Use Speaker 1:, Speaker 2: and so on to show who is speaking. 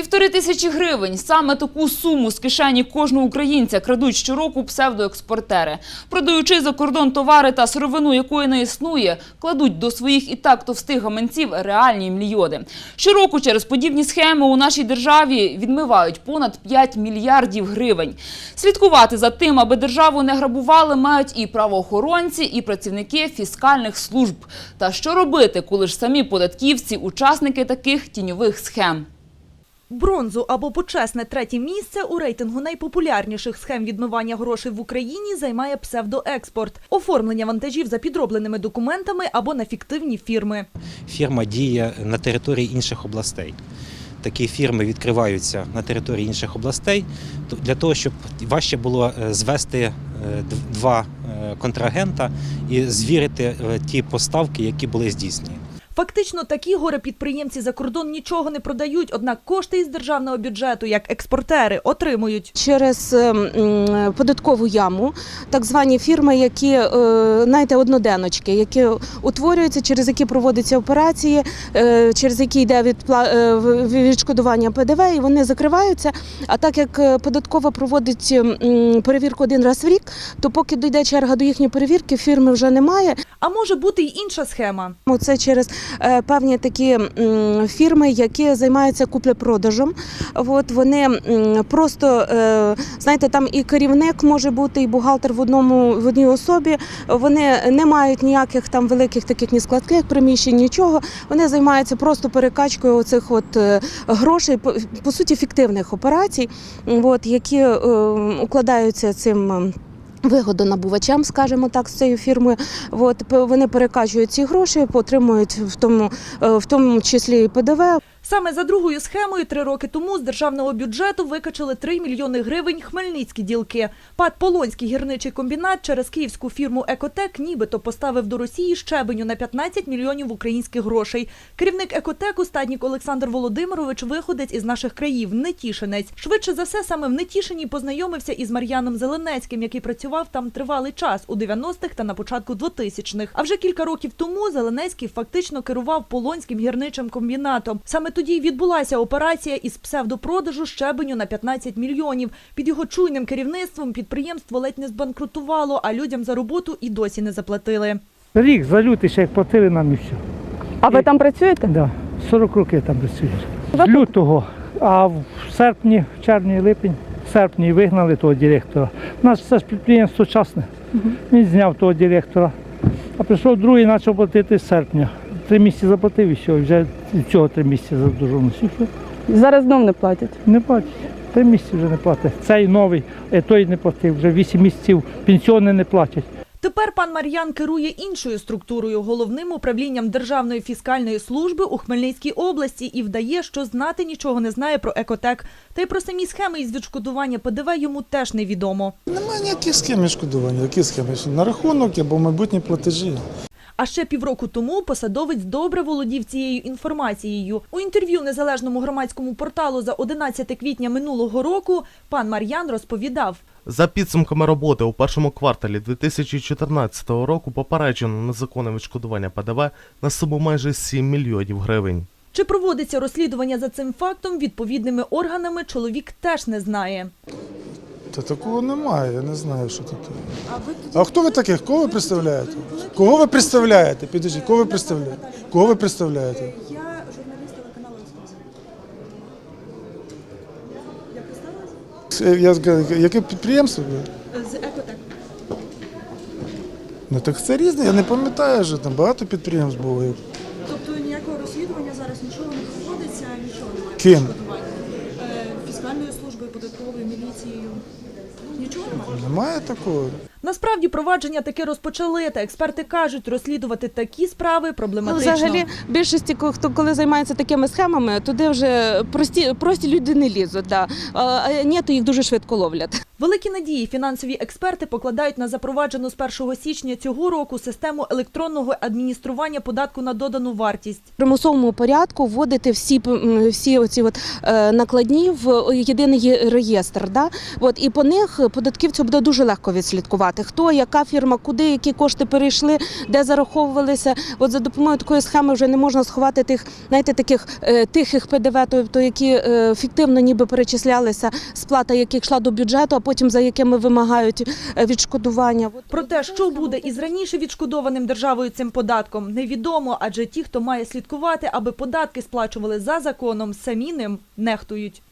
Speaker 1: Півтори тисячі гривень. Саме таку суму з кишені кожного українця крадуть щороку псевдоекспортери. Продаючи за кордон товари та сировину, якої не існує, кладуть до своїх і так товстих гаманців реальні мільйони. Щороку через подібні схеми у нашій державі відмивають понад 5 мільярдів гривень. Слідкувати за тим, аби державу не грабували, мають і правоохоронці, і працівники фіскальних служб. Та що робити, коли ж самі податківці – учасники таких тіньових схем?
Speaker 2: Бронзу або почесне третє місце у рейтингу найпопулярніших схем відмивання грошей в Україні займає псевдоекспорт – оформлення вантажів за підробленими документами або на фіктивні фірми.
Speaker 3: фірма діє на території інших областей. Такі фірми відкриваються на території інших областей для того, щоб важче було е, звести е, два е, контрагента і звірити ті поставки, які були здійснені.
Speaker 2: Фактично, такі горе-підприємці за кордон нічого не продають, однак кошти із державного бюджету, як експортери, отримують.
Speaker 4: через е, податкову яму, так звані фірми, які е, знаєте, одноденочки, які утворюються, через які проводяться операції, е, через які йде е, відшкодування ПДВ, і вони закриваються. А так як податкова проводить перевірку один раз в рік, то поки дійде черга до їхньої перевірки, фірми вже немає.
Speaker 2: А може бути й інша схема.
Speaker 4: Це через певні такі фірми, які займаються куплепродажем. От вони просто е, знаєте, там і керівник може бути, і бухгалтер в одному в одній особі. Вони не мають ніяких там великих таких ні складських приміщень, нічого. Вони займаються просто перекачкою оцих от е, грошей, по, суті, фіктивних операцій, от, які е, укладаються цим. Ем, Вигодонабувачам, скажімо так, з цією фірмою. От, вони перекачують ці гроші, отримують в тому, е, в тому числі і ПДВ.
Speaker 2: Саме за другою схемою три роки тому з державного бюджету викачали 3 мільйони гривень хмельницькі ділки. ПАД Полонський гірничий комбінат через київську фірму Екотек нібито поставив до Росії щебеню на 15 мільйонів українських грошей. Керівник Екотеку стаднік Олександр Володимирович виходець із наших країв, Нетішинець. Швидше за все, саме в Нетішині познайомився із Мар'яном Зеленецьким, який працював там тривалий час у 90-х та на початку 2000-х. А вже кілька років тому Зеленецький фактично керував Полонським гірничим комбінатом. Саме тоді й відбулася операція із псевдопродажу щебеню на 15 мільйонів. Під його чуйним керівництвом підприємство ледь не збанкрутувало, а людям за роботу і досі не заплатили.
Speaker 5: Рік за лютий ще як платили нам і все.
Speaker 6: А ви там працюєте?
Speaker 5: Да, 40 років там працюю. З лютого, а в серпні, в червні, липень, в серпні вигнали того директора. У нас це ж підприємство частне. Він зняв того директора. А прийшов другий, почав платити з серпня. Три місяці заплатив і все, вже цього три місяці задовженості. І все.
Speaker 6: Зараз знов не платять.
Speaker 5: Не платять. Три місяці вже не платять. Цей новий, е, той не платив, вже вісім місяців пенсіони не платять.
Speaker 2: Тепер пан Мар'ян керує іншою структурою головним управлінням Державної фіскальної служби у Хмельницькій області і вдає, що знати нічого не знає про екотек. Та й про самі схеми із відшкодування ПДВ йому теж невідомо.
Speaker 7: Немає ніяких схем відшкодування. Які схеми? На рахунок або майбутні платежі.
Speaker 2: А ще півроку тому посадовець добре володів цією інформацією. У інтерв'ю незалежному громадському порталу за 11 квітня минулого року пан Мар'ян розповідав.
Speaker 8: За підсумками роботи у першому кварталі 2014 року попереджено незаконне відшкодування ПДВ на суму майже 7 мільйонів гривень.
Speaker 2: Чи проводиться розслідування за цим фактом відповідними органами, чоловік теж не знає.
Speaker 7: Та такого немає, я не знаю, що тут. А хто ви таких? Кого ви представляєте? Кого ви представляєте? Підождіть, кого ви представляєте? Кого ви представляєте?
Speaker 9: Я журналіст телеканалу.
Speaker 7: Е, Я скажу, яке підприємство?
Speaker 9: З Екотек.
Speaker 7: Ну так це різне, я не пам'ятаю, що там багато підприємств було.
Speaker 9: Тобто ніякого розслідування зараз нічого не проводиться, нічого немає.
Speaker 7: Ким?
Speaker 9: відшкодування. Е, Фіскальною службою, податковою, міліцією. Нічого немає.
Speaker 7: Немає такого.
Speaker 2: Насправді провадження таки розпочали, та експерти кажуть, розслідувати такі справи
Speaker 4: Ну,
Speaker 2: проблематично.
Speaker 4: взагалі, більшості, хто коли займається такими схемами, туди вже прості, прості люди не лізуть. Да. А, ні, то їх дуже швидко ловлять.
Speaker 2: Великі надії фінансові експерти покладають на запроваджену з 1 січня цього року систему електронного адміністрування податку на додану вартість.
Speaker 4: В примусовому порядку вводити всі, всі оці от, е, накладні в єдиний реєстр. Да? От, і по них податківцю буде дуже легко відслідкувати. Слідкувати, хто, яка фірма, куди, які кошти перейшли, де зараховувалися. От за допомогою такої схеми вже не можна сховати тих, знаєте, таких е, тихих ПДВ, тобто які е, фіктивно ніби перечислялися, сплата яких йшла до бюджету, а потім за якими вимагають е, відшкодування.
Speaker 2: Про те, що буде із раніше відшкодованим державою цим податком, невідомо, адже ті, хто має слідкувати, аби податки сплачували за законом, самі ним нехтують.